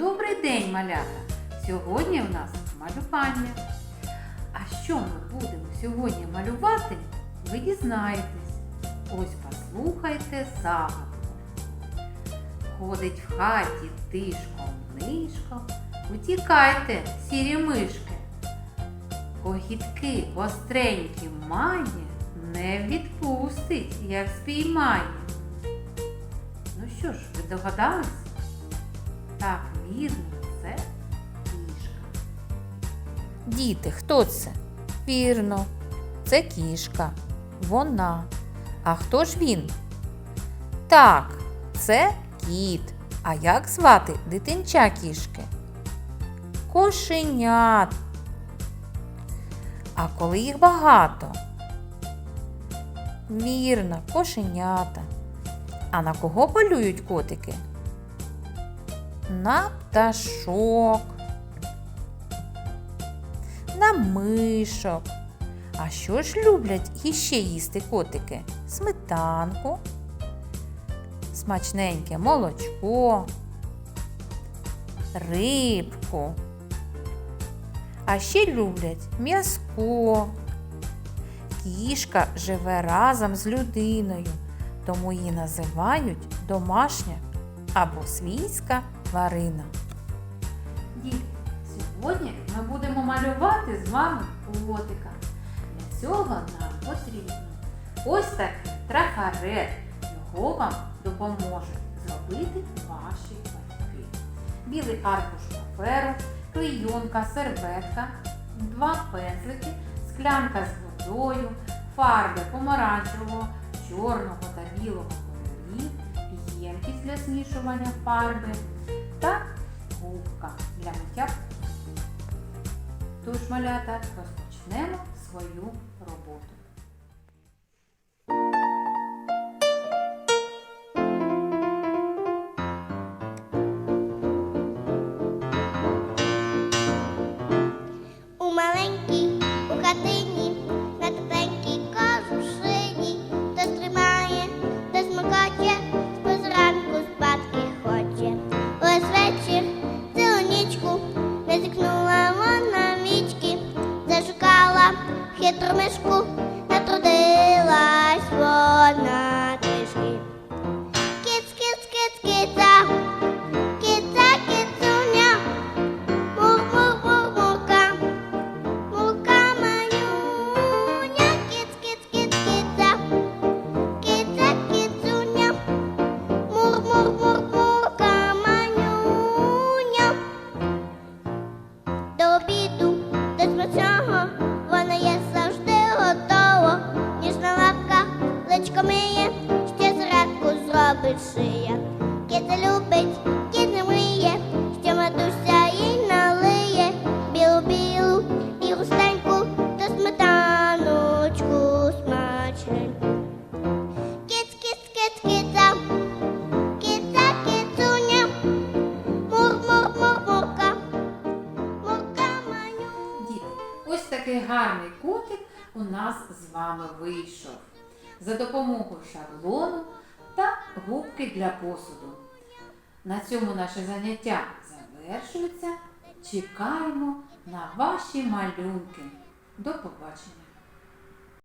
Добрий день, малята! Сьогодні в нас малювання. А що ми будемо сьогодні малювати, ви дізнаєтесь. Ось послухайте загадку. Ходить в хаті тишком нишком, утікайте, сірі мишки. Когітки гостренькі має, не відпустить, як спіймає. Ну що ж, ви догадались? Так, вірно, це кішка. Діти, хто це? Вірно, це кішка. Вона. А хто ж він? Так, це кіт. А як звати дитинча кішки? Кошенят. А коли їх багато? Вірно, кошенята. А на кого полюють котики? На пташок на мишок. А що ж люблять іще їсти котики? Сметанку, смачненьке молочко, рибку. А ще люблять м'язко. Кішка живе разом з людиною, тому її називають домашня або свійська тварина. Діти, сьогодні ми будемо малювати з вами котика. Для цього нам потрібно ось такий трафарет. Його вам допоможуть зробити ваші батьки. Білий аркуш паперу, клейонка, серветка, два пензлики, склянка з водою, фарби помаранчевого, чорного та білого кольорів, ємкість для змішування фарби губка для миття. Тож, малята, розпочнемо свою роботу. Romescu личко миє, ще зранку зробить шия. Киця любить, киця мріє, що матуся їй налиє. Білу-білу і густеньку та сметаночку смачненьку. Киц, киц, киц, киця, киця, кицуня, мур, мур, мур, мурка, мурка маню. Ось такий гарний котик у нас з вами вийшов. За допомогою шаблону та губки для посуду. На цьому наше заняття завершується. Чекаємо на ваші малюнки. До побачення!